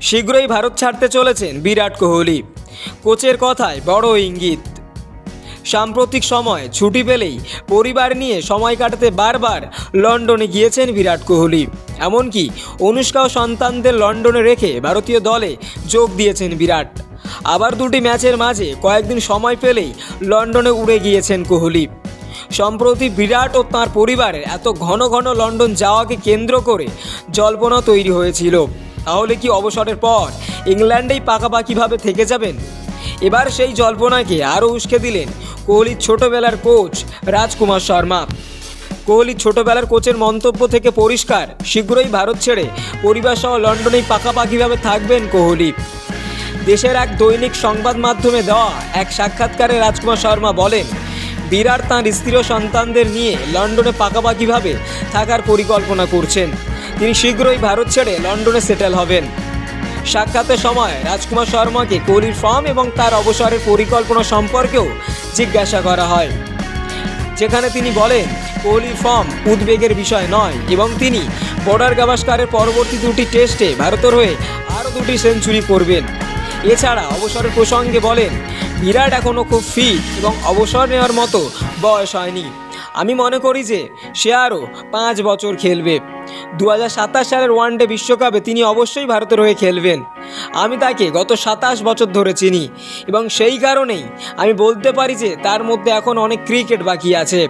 শীঘ্রই ভারত ছাড়তে চলেছেন বিরাট কোহলি। কোচের কথায় বড় ইঙ্গিত। সাম্প্রতিক সময় ছুটি পেলেই পরিবার নিয়ে সময় কাটাতে বারবার লন্ডনে গিয়েছেন বিরাট কোহলি। এমনকি অনুষ্কা ও সন্তানদের লন্ডনে রেখে ভারতীয় দলে যোগ দিয়েছেন বিরাট। আবার দুটি ম্যাচের মাঝে কয়েকদিন সময় পেলেই লন্ডনে উড়ে গিয়েছেন কোহলি। সম্প্রতি বিরাট ও তাঁর পরিবারের এত ঘন ঘন লন্ডন যাওয়াকে কেন্দ্র করে জল্পনা তৈরি হয়েছিল। তাহলে কি অবসরের পর ইংল্যান্ডেই পাকাপাকিভাবে থেকে যাবেন? এবার সেই জল্পনাকে আরও উস্কে দিলেন কোহলির ছোটবেলার কোচ রাজকুমার শর্মা। কোহলির ছোটবেলার কোচের মন্তব্য থেকে পরিষ্কার, শীঘ্রই ভারত ছেড়ে পরিবার সহ লন্ডনেই পাকাপাকিভাবে থাকবেন কোহলি। দেশের এক দৈনিক সংবাদ মাধ্যমে দেওয়া এক সাক্ষাৎকারে রাজকুমার শর্মা বলেন, বিরাট তাঁর স্ত্রী সন্তানদের নিয়ে লন্ডনে পাকাপাকিভাবে থাকার পরিকল্পনা করছেন। তিনি শীঘ্রই ভারত ছেড়ে লন্ডনে সেটেল হবেন। সাক্ষাতের সময় রাজকুমার শর্মাকে কোহলির ফর্ম এবং তার অবসরের পরিকল্পনা সম্পর্কেও জিজ্ঞাসা করা হয়। যেখানে তিনি বলেন কোহলির ফর্ম উদ্বেগের বিষয় নয় এবং তিনি বর্ডার গাভাস্কারের পরবর্তী দুটি টেস্টে ভারতের হয়ে আরও দুটি সেঞ্চুরি করবেন। এছাড়া অবসরের প্রসঙ্গে বলেন, বিরাট এখনও খুব ফিট এবং অবসর নেওয়ার মতো বয়স হয়নি। আমি মনে করি যে সে আরও পাঁচ বছর খেলবে। দু হাজার সাতাশ সালের ওয়ানডে বিশ্বকাপে তিনি অবশ্যই ভারতের হয়ে খেলবেন। আমি তাকে গত সাতাশ বছর ধরে চিনি এবং সেই কারণেই আমি বলতে পারি যে তার মধ্যে এখন অনেক ক্রিকেট বাকি আছে।